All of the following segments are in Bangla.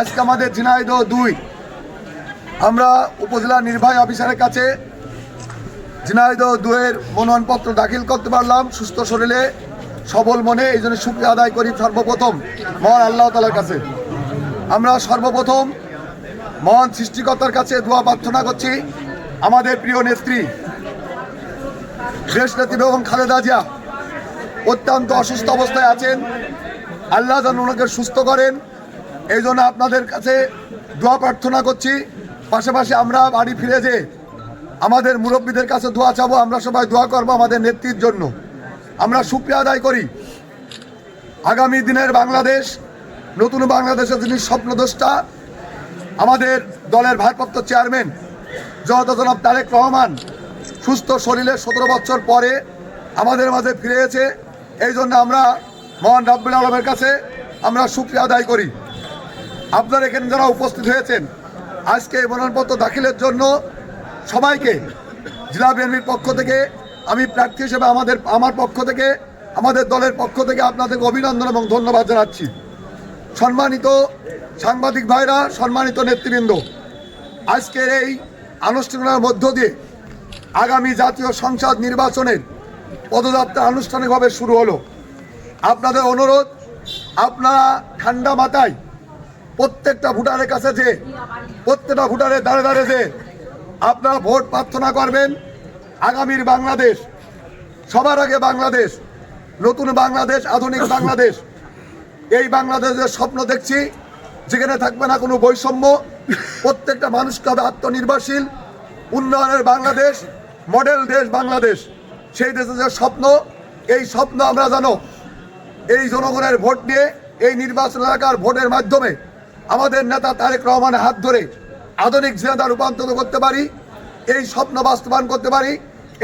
আজকে আমাদের ঝিনাইদহ দুই। আমরা উপজেলা নির্বাহী অফিসারের কাছে ঝিনাইদহ দুয়ের মনোনয়নপত্র দাখিল করতে পারলাম। সুস্থ শরীরে, সবল মনে, এই জন্য সুক্রিয়া আদায় করি সর্বপ্রথম মহান আল্লাহ তালার কাছে। আমরা সর্বপ্রথম মহান সৃষ্টিকর্তার কাছে দোয়া প্রার্থনা করছি। আমাদের প্রিয় নেত্রী দেশ নেত্রী বেগম খালেদা জিয়া অত্যন্ত অসুস্থ অবস্থায় আছেন। আল্লাহ যেন ওনাকে সুস্থ করেন। এই জন্য আপনাদের কাছে দোয়া প্রার্থনা করছি। পাশাপাশি আমরা বাড়ি ফিরে যে আমাদের মুরব্বীদের কাছে দোয়া চাবো। আমরা সবাই দোয়া করব আমাদের নেত্রীর জন্য। আমরা সুক্রিয়া আদায় করি। আগামী দিনের বাংলাদেশ, নতুন বাংলাদেশের যিনি স্বপ্নদোষটা আমাদের দলের ভারপ্রাপ্ত চেয়ারম্যান জনতা জনাব তারেক রহমান সুস্থ শরীরে সতেরো বছর পরে আমাদের মাঝে ফিরে এসে এই জন্য আমরা মহান রাব্বুল আলমের কাছে আমরা সুক্রিয়া আদায় করি। আপনারা এখানে যারা উপস্থিত হয়েছেন, আজকে এই মনোনয়নপত্র দাখিলের জন্য সবাইকে জেলা বিএনপির পক্ষ থেকে, আমি প্রার্থী হিসেবে আমাদের, আমার পক্ষ থেকে, আমাদের দলের পক্ষ থেকে আপনাদেরকে অভিনন্দন এবং ধন্যবাদ জানাচ্ছি। সম্মানিত সাংবাদিক ভাইরা, সম্মানিত নেতৃবৃন্দ, আজকের এই আনুষ্ঠানিকতার মধ্য দিয়ে আগামী জাতীয় সংসদ নির্বাচনের পদযাত্রা আনুষ্ঠানিকভাবে শুরু হলো। আপনাদের অনুরোধ, আপনারা ঠান্ডা মাথায় প্রত্যেকটা ভোটারের কাছে যে, প্রত্যেকটা ভোটারের দাঁড়ে দাঁড়ে যে আপনারা ভোট প্রার্থনা করবেন, আগামীর বাংলাদেশ, সবার আগে বাংলাদেশ, নতুন বাংলাদেশ, আধুনিক বাংলাদেশ, এই বাংলাদেশের স্বপ্ন দেখছি, যেখানে থাকবে না কোনো বৈষম্য, প্রত্যেকটা মানুষকে হবে আত্মনির্ভরশীল, উন্নয়নের বাংলাদেশ মডেল দেশ বাংলাদেশ। সেই দেশের যে স্বপ্ন, এই স্বপ্ন আমরা জানো, এই জনগণের ভোট নিয়ে এই নির্বাচন এলাকার ভোটের মাধ্যমে আমাদের নেতা তারেক রহমানের হাত ধরে আধুনিক জেনাদা রূপান্তর করতে পারি, এই স্বপ্ন বাস্তবায়ন করতে পারি।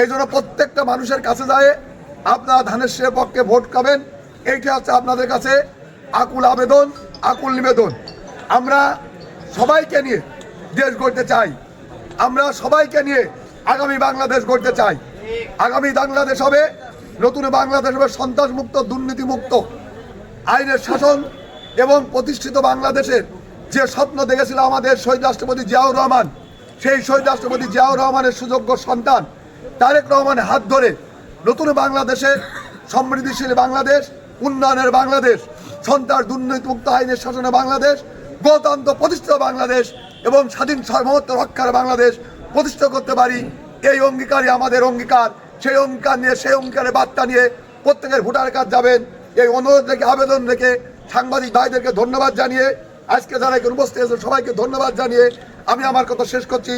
এই জন্য প্রত্যেকটা মানুষের কাছে যায়, আপনারা ধানের শের পক্ষে ভোট খাবেন, এইটা হচ্ছে আপনাদের কাছে আকুল আবেদন, আকুল নিবেদন। আমরা সবাইকে নিয়ে দেশ গড়তে চাই। আমরা সবাইকে নিয়ে আগামী বাংলাদেশ গড়তে চাই। আগামী বাংলাদেশ হবে, নতুন বাংলাদেশ হবে সন্ত্রাস মুক্ত দুর্নীতি মুক্ত আইনের শাসন এবং প্রতিষ্ঠিত বাংলাদেশের যে স্বপ্ন দেখেছিল আমাদের শহীদ রাষ্ট্রপতি জিয়াউর রহমান, সেই শহীদ রাষ্ট্রপতি জিয়াউর রহমানের সুযোগ্য সন্তান তারেক রহমানের হাত ধরে নতুন বাংলাদেশের সমৃদ্ধিশীল বাংলাদেশ, উন্নয়নের বাংলাদেশ, সন্ত্রাস, দুর্নীতিমুক্ত আইনের শাসনে বাংলাদেশ, গণতন্ত্র প্রতিষ্ঠিত বাংলাদেশ এবং স্বাধীন সার্বভৌমত্ব রক্ষার বাংলাদেশ প্রতিষ্ঠা করতে পারি, এই অঙ্গীকারই আমাদের অঙ্গীকার। সেই অঙ্গীকার নিয়ে, সেই অঙ্গীকারের বার্তা নিয়ে প্রত্যেকের ভোটার কাজ যাবেন। এই অনুরোধ রেখে, আবেদন রেখে সাংবাদিক ভাইদেরকে ধন্যবাদ জানিয়ে আজকে যারা উপস্থিত সবাইকে ধন্যবাদ জানিয়ে আমি আমার কথা শেষ করছি।